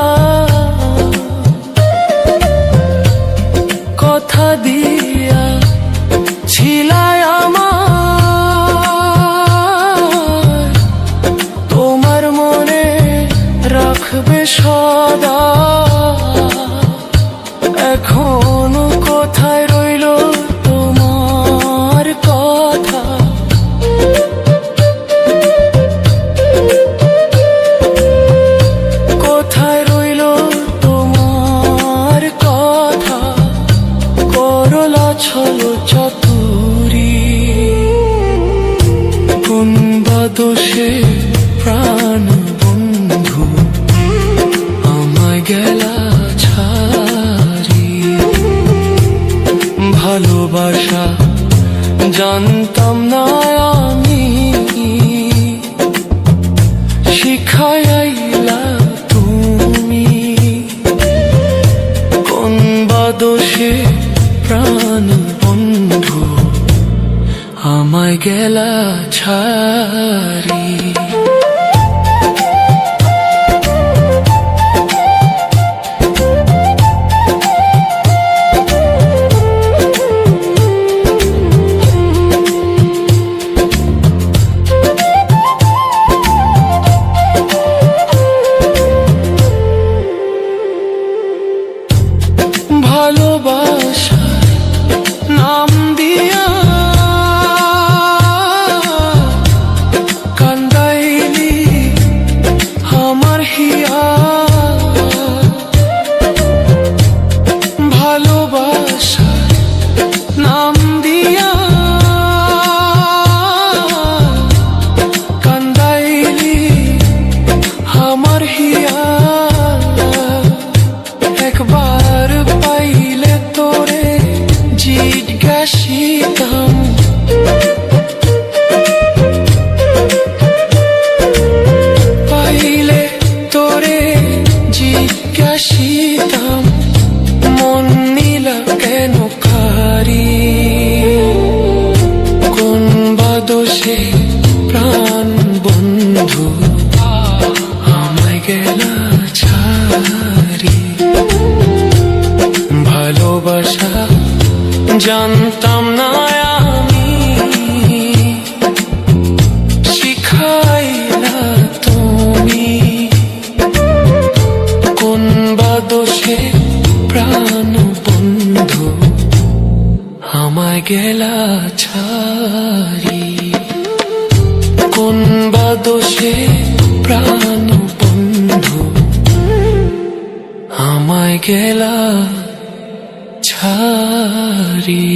love. কথা করলা ছলো চতুরি। কোন দোষে প্রাণ বন্ধু আমায় গেলা ছাড়ি। ভালোবাসা জানতাম না দোষে প্রাণ বন্ধু আমায় গেলা ছাড়ি। ভালোবাসার বাদোষে প্রাণ বন্ধু, আমায় গেলা ছাড়ি। ভালোবাসা জানতাম না আমি শিখাইলা তুমি। কোন বা দোষে প্রাণ বন্ধু, আমায় গেলা কোন বা দোষে প্রাণ বন্ধু। আমায় গেলা ছাড়ি